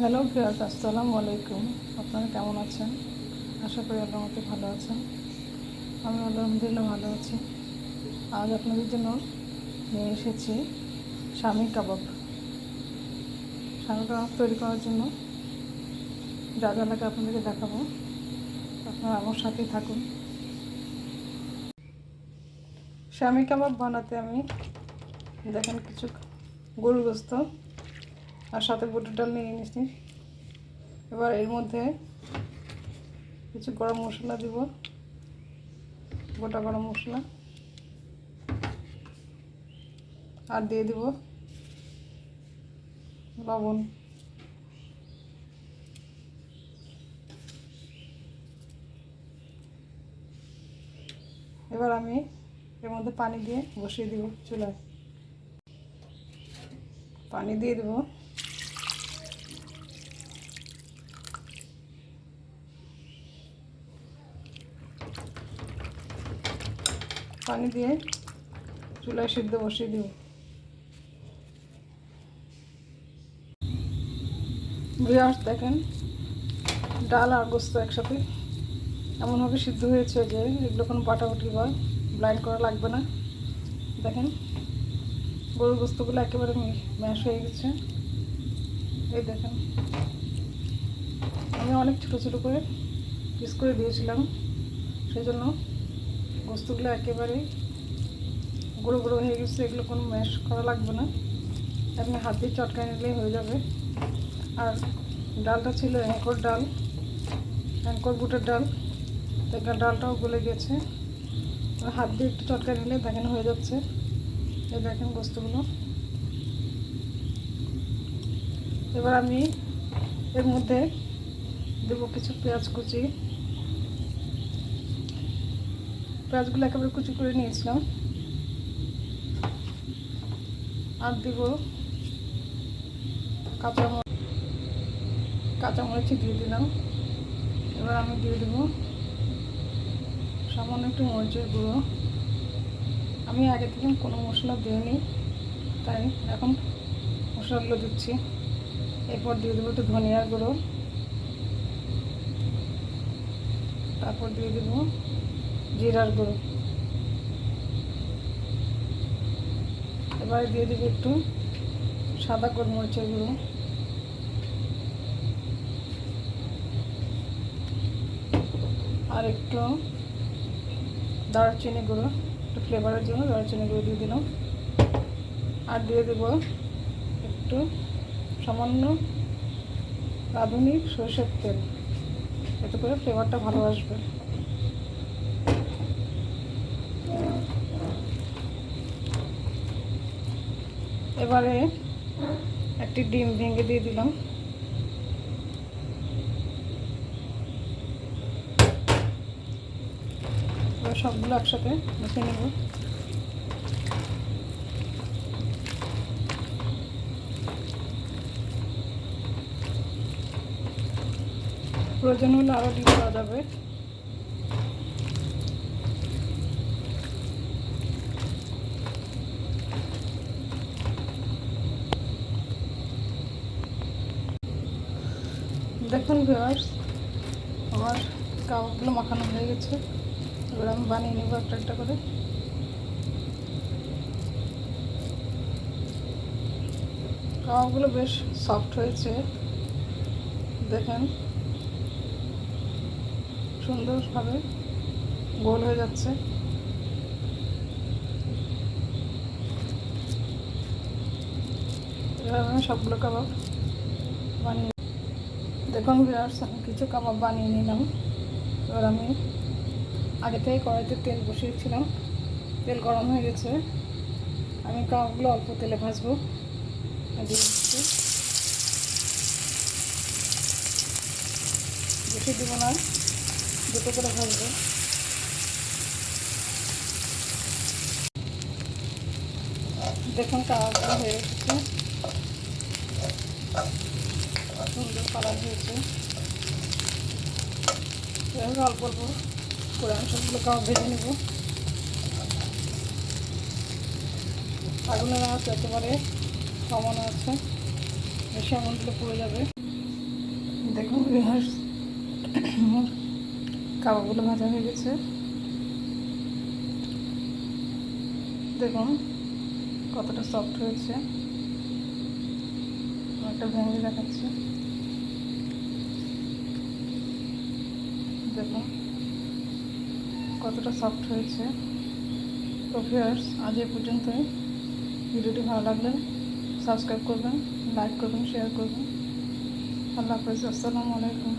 Hello ভিয়াস আসসালামু আলাইকুম। আপনারা কেমন আছেন? আশা করি আপনার মতো ভালো আছেন। আমি আলহামদুলিল্লাহ ভালো আছি। আজ আপনাদের জন্য নিয়ে এসেছি স্বামী কাবাব। স্বামী কাবাব তৈরি করার জন্য যা যা লাগে আপনাদেরকে দেখাবো। আপনারা আমার সাথেই থাকুন। স্বামী কাবাব বানাতে আমি দেখেন কিছু গরু গোস্ত। আর সাথে বুটের ডাল নিয়ে নিয়েছি এবার এর মধ্যে কিছু গরম মশলা দিব। গোটা গরম মশলা। আর দিয়ে দিব লবণ। এবার আমি এর মধ্যে পানি দিয়ে বসিয়ে দিব চুলায়। পানি দিয়ে দেবো। পানি দিয়ে চুলায় সিদ্ধ বসিয়ে দিব। বিয়ার্স, দেখেন, ডাল আর গোস্ত একসাথে এমনভাবে সিদ্ধ হয়েছে যে এগুলো কোনো বাটাবাটি বা ব্লাইন্ড করা লাগবে না। দেখেন, গরুর গোস্তগুলো একেবারে ম্যাশ হয়ে গেছে। এই দেখেন, আমি অনেক ছোটো ছোটো করে পিস করে দিয়েছিলাম, সেই জন্য গোস্তগুলো একেবারেই গুঁড়ো গুঁড়ো হয়ে গেছে, এগুলো কোনো ম্যাশ করা লাগবে না। আপনি হাত দিয়ে চটকায় নিলেই হয়ে যাবে। আর ডালটা ছিল অ্যাঙ্কর ডাল, অ্যাঙ্কর বুটের ডাল। দেখেন ডালটাও গলে গেছে। হাত দিয়ে একটু চটকায় নিলে দেখেন হয়ে যাচ্ছে। এই দেখেন গোস্তগুলো এবার আমি এর মধ্যে দেবো কিছু পেঁয়াজ কুচি। পেঁয়াজগুলো একেবারে কুচি করে নিয়েছিলাম। আর দিব কাঁচামরিচ। কাঁচামরিচ দিয়ে দিলাম। এবার আমি দিয়ে দেবো সামান্য একটু মরিচের গুঁড়ো। আমি আগে থেকে কোনো মশলা দিইনি, তাই এখন মশলাগুলো দিচ্ছি। এরপর দিয়ে দেবো একটু ধনিয়ার গুঁড়ো। তারপর দিয়ে দেবো জিরার গুঁড়ো। এবারে দিয়ে দেবো একটু সাদা গোলমরিচের গুঁড়ো। আর একটু দারচিনি গুঁড়ো, একটু ফ্লেভারের জন্য দারচিনি গুঁড়ো দিয়ে দিলাম। আর দিয়ে দেব একটু সামান্য রাঁধুনি সরষের তেল। এতে করে ফ্লেভারটা ভালো আসবে। এবারে একটি ডিম ভেঙে দিয়ে দিলাম। সবগুলো একসাথে মেখে নেব। প্রয়োজন হলে আরও ডিম দেওয়া যাবে। দেখুন ভিউয়ার্স আমার কাবাবগুলো মাখানো হয়ে গেছে। এবার আমি বানিয়ে নেব একটা একটা করে। কাবাবগুলো বেশ সফট হয়েছে। দেখেন, সুন্দরভাবে গোল হয়ে যাচ্ছে। এবার আমি সবগুলো কাবাব বানিয়ে দেখুন ভিউয়ার্স, আমি কিছু কাবাব বানিয়ে নিলাম। এবার আমি আগে থেকে কড়াইতে তেল বসিয়েছিলাম। তেল গরম হয়ে গেছে। আমি কাবাবগুলো অল্প তেলে ভাজবো। দিচ্ছি। বেশি দেবো না, দুটো করে ভাজবো। দেখুন কাবাবগুলো হয়ে গেছে। সুন্দর কালার হয়েছে এভাবে অল্প অল্প করে কাপ ভেজে নেব। আগুনের আঁচ একেবারে কমানো আছে। বেশি আগুন দিলে পড়ে যাবে। দেখুন রিহার্স কাবাবগুলো ভাজা হয়ে গেছে। দেখুন, কতটা সফট হয়েছে। একটা ভেঙে দেখাচ্ছি। দেখুন কতটা সফট হয়েছে। তো ভিউয়ার্স আজ এই পর্যন্তই। ভিডিওটি ভালো লাগলে সাবস্ক্রাইব করবেন লাইক করবেন শেয়ার করবেন। আল্লাহ হাফেজ, আসসালামু আলাইকুম।